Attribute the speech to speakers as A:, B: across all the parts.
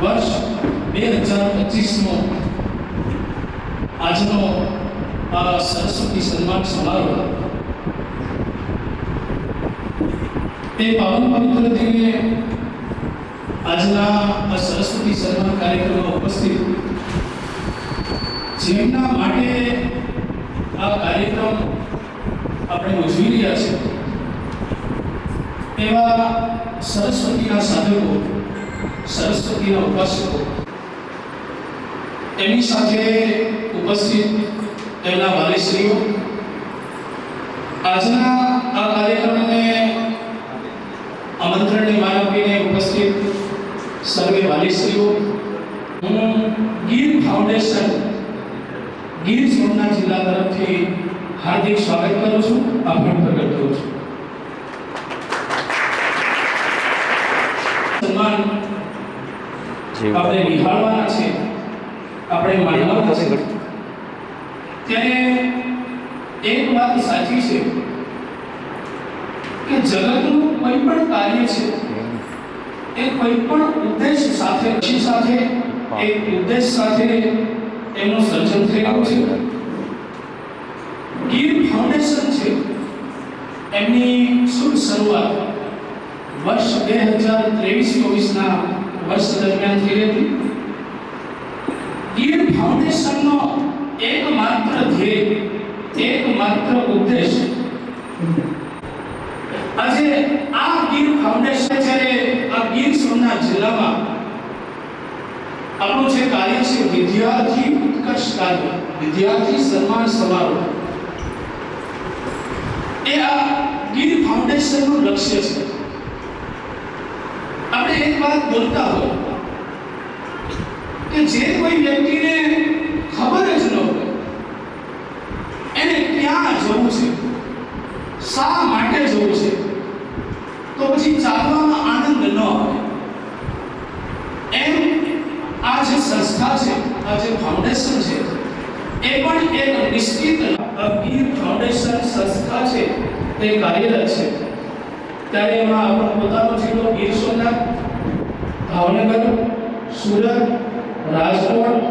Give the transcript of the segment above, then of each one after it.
A: વર્ષ બે હજાર પચીસનો આજનો આ સરસ્વતી સન્માન સમારોહ. એ પાવન પવિત્ર દિને આજના આ સરસ્વતી સન્માન કાર્યક્રમમાં ઉપસ્થિત. જેમના માટે આ કાર્યક્રમ આપણે ઉજવી રહ્યા છે એવા સરસ્વતીના સાધકો સરસ્વતીના ઉપાસકો એની સાથે ઉપસ્થિત એમના વાલીશ્રીઓ. આજના આ કાર્યક્રમને આમંત્રણની માન આપીને ઉપસ્થિત સર્વે વાલીશ્રીઓ. હું ગીર ફાઉન્ડેશન, ગીર સોમનાથ જિલ્લા તરફથી હાર્દિક સ્વાગત કરું છું આભાર પ્રગટ કરું છું. સન્માન આપણે નિહાળવાના છે. આપણે માનવાના છે. ત્યારે એક વાત સાચી છે કે જગતનું કોઈ પણ કાર્ય છે એ કોઈ પણ ઉદ્દેશ સાથે લક્ષ્ય સાથે એક ઉદ્દેશ સાથે એનું સર્જન થયેલું છે. ગીર ફાઉન્ડેશન છે એમની શુભ શરૂઆત વર્ષ બે હજાર ત્રેવીસ ચોવીસના વર્ષ દરમિયાન થઈ હતી. ગીર ફાઉન્ડેશનનો એકમાત્ર ધ્યેય, એકમાત્ર ઉદ્દેશ. આજે આ ગીર ફાઉન્ડેશન જ્યારે આ ગીર સોમનાથ જિલ્લામાં આપણું જે કાર્ય છે, વિદ્યાર્થી ઉત્કર્ષ કાર્ય, વિદ્યાર્થી સન્માન સમારોહ, એ આ ગીર ફાઉન્ડેશનનું લક્ષ્ય છે. આપણે એક વાત બોલતા હોય કે જે કોઈ વ્યક્તિને ખબર જ ન હોય, એને ક્યાં જવું છે? શા માટે જવું છે? તો પછી ચાલવામાં આનંદ ન આવે. એમ આ જે સંસ્થા છે, આ જે ફાઉન્ડેશન છે, એ પણ એક નિશ્ચિત ગીર ફાઉન્ડેશન સંસ્થા છે, તે કાર્યરત છે. ત્યારે એમાં આપણો પોતાનો જિલ્લો ગીર સોમનાથ, ભાવનગર, સુરત, રાજકોટ,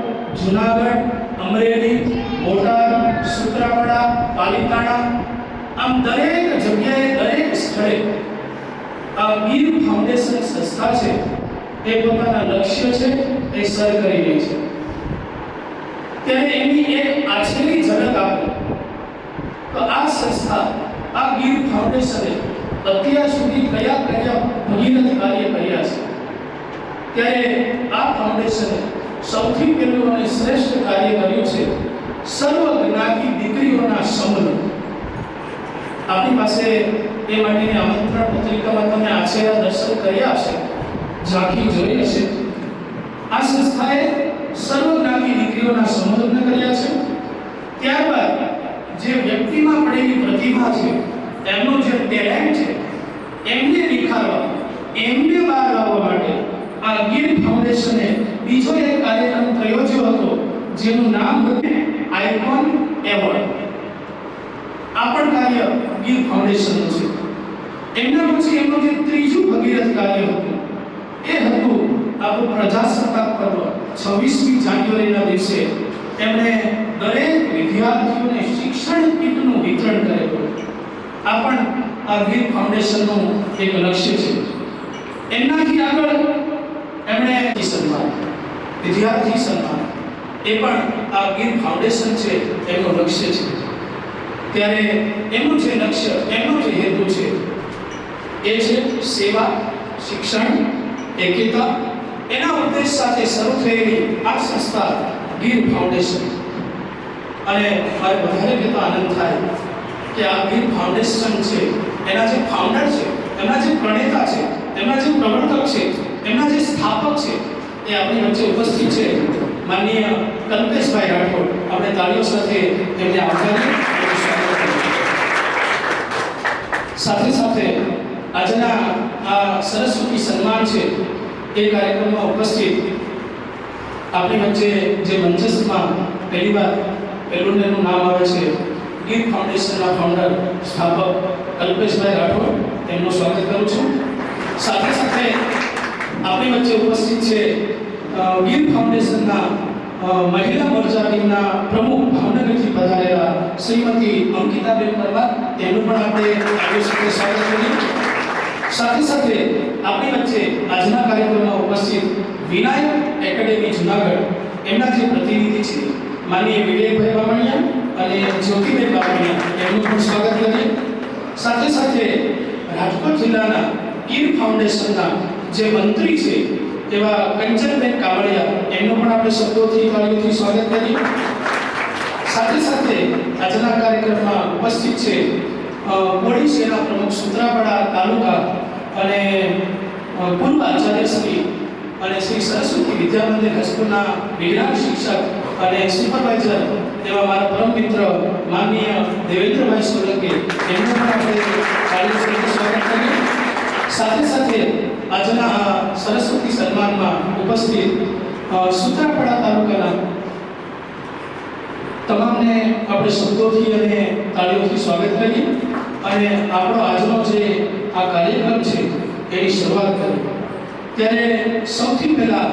A: જુનાગઢ, અમરેલી, બોટાદ, સુત્રાવાડા, પાલિતાણા, આમ દરેક જગ્યાએ દરેક સ્થળે આ ગીર ફાઉન્ડેશન સંસ્થા છે, એ પોતાના લક્ષ્ય છે, એ સર કરી રહી છે. ત્યારે એની એક આછેરી ઝલક આપો. તો આ સંસ્થા, આ ગીર ફાઉન્ડેશને અત્યાર સુધી કયા કયા ભગીરથ કાર્ય કર્યા છે? ત્યારે આ ફાઉન્ડેશને સૌથી પહેલું અને શ્રેષ્ઠ કાર્ય કર્યું છે સર્વ જ્ઞાતિ દીકરીઓના સંબંધ. આપણી પાસે એ માટેની આમંત્રણ પત્રિકામાં તમે આશેરા દર્શન કર્યા હશે, ઝાંખી જોઈ હશે. આ સંસ્થાએ સર્વ જ્ઞાતિ દીકરીઓના સંબોધન કર્યા છે ત્યારબાદ જે વ્યક્તિમાં પડેલી પ્રતિભા છે એમનો જે ટેલેન્ટ છે એમને નિખારવા એમને બહાર લાવવા માટે આ ગીર ફાઉન્ડેશને બીજો એક કાર્યક્રમ પ્રયોજ્યો હતો, જેનું નામ આઇકોન એવોર્ડ આ પણ કાર્ય ગીર ફાઉન્ડેશનનું છે. એમના પછી એમનું જે ત્રીજું ભગીરથ કાર્ય હતું, એ હતું આપણું પ્રજાસત્તાક પર્વ. છવ્વીસમી જાન્યુઆરીના દિવસે એમણે દરેક વિદ્યાર્થીઓને શિક્ષણ કીટનું વિતરણ કરેલું આ પણ આ ગીર ફાઉન્ડેશનનું એક લક્ષ્ય છે. એમનાથી આગળ એમણે સન્માન વિદ્યાર્થી સન્માન એ પણ આ ગીર ફાઉન્ડેશન છે એનું લક્ષ્ય છે. ત્યારે એનું જે લક્ષ્ય, એમનો જે હેતુ છે, એ છે સેવા, શિક્ષણ, એકતા. એના ઉદ્દેશ સાથે શરૂ થયેલી આ સંસ્થા ગીર ફાઉન્ડેશન. અને મારે વધારે કહેતા આનંદ થાય કે આ ગીર ફાઉન્ડેશન છે, એના જે ફાઉન્ડર છે, એમના જે પ્રણેતા છે, એમના જે પ્રવર્તક છે એમના જે સ્થાપક છે, એ આપણી વચ્ચે ઉપસ્થિત છે. માનનીય કલ્પેશભાઈ રાઠોડ, આપણે તાળીઓ સાથે એમને આવકારી એમનું સાથે સાથે આજના આ સરસ્વતી સન્માન છે, એ કાર્યક્રમમાં ઉપસ્થિત આપણી વચ્ચે જે મંચસ્થમાં પહેલી વાર એનું નામ આવે છે ગીર ફાઉન્ડેશનના ફાઉન્ડર સ્થાપક કલ્પેશભાઈ રાઠોડ, તેમનું સ્વાગત કરું છું. સાથે સાથે આપણી વચ્ચે ઉપસ્થિત છે ગીર ફાઉન્ડેશનના મહિલા મોરચા ટીમના પ્રમુખ ભાવનગરથી પધારેલા શ્રીમતી અંકિતાબેન પરમાર. તેનું પણ આપણે સાથે સ્વાગત કરીએ. સાથે સાથે આપણી વચ્ચે આજના કાર્યક્રમમાં ઉપસ્થિત વિનાયક એકેડેમી જુનાગઢ. એમના જે પ્રતિનિધિ છે માનીય વિવેકભાઈ બામણિયા અને જ્યોતિબેન બામણિયા એમનું પણ સ્વાગત કરીએ. સાથે સાથે રાજકોટ જિલ્લાના ગીર ફાઉન્ડેશનના જે મંત્રી છે, એવા કંચનબેન કાવડિયા એમનું પણ આપણે શબ્દોથી તાળીઓથી સ્વાગત કરીએ. સાથે સાથે આજના કાર્યક્રમમાં ઉપસ્થિત છે મોડી સેના પ્રમુખ સુત્રાપાડા તાલુકા અને પૂર્વ આચાર્ય શ્રી અને શ્રી સરસ્વતી વિદ્યા મંદિર હાઈસ્કૂલના વિજ્ઞાન શિક્ષક અને સુપરવાઇઝર એવા મારા પરમ મિત્ર માનનીય દેવેન્દ્રભાઈ સોલંકી, એમનું પણ આપણે સ્વાગત કરીએ. સાથે સાથે આજના આ સરસ્વતી સન્માનમાં ઉપસ્થિત સુત્રાપાડા તાલુકાના તમામને આપણે શબ્દોથી અને તાળીઓથી સ્વાગત કરીએ અને આપણો આજનો જે આ કાર્યક્રમ છે, એની શરૂઆત કરીએ. ત્યારે સૌથી પહેલા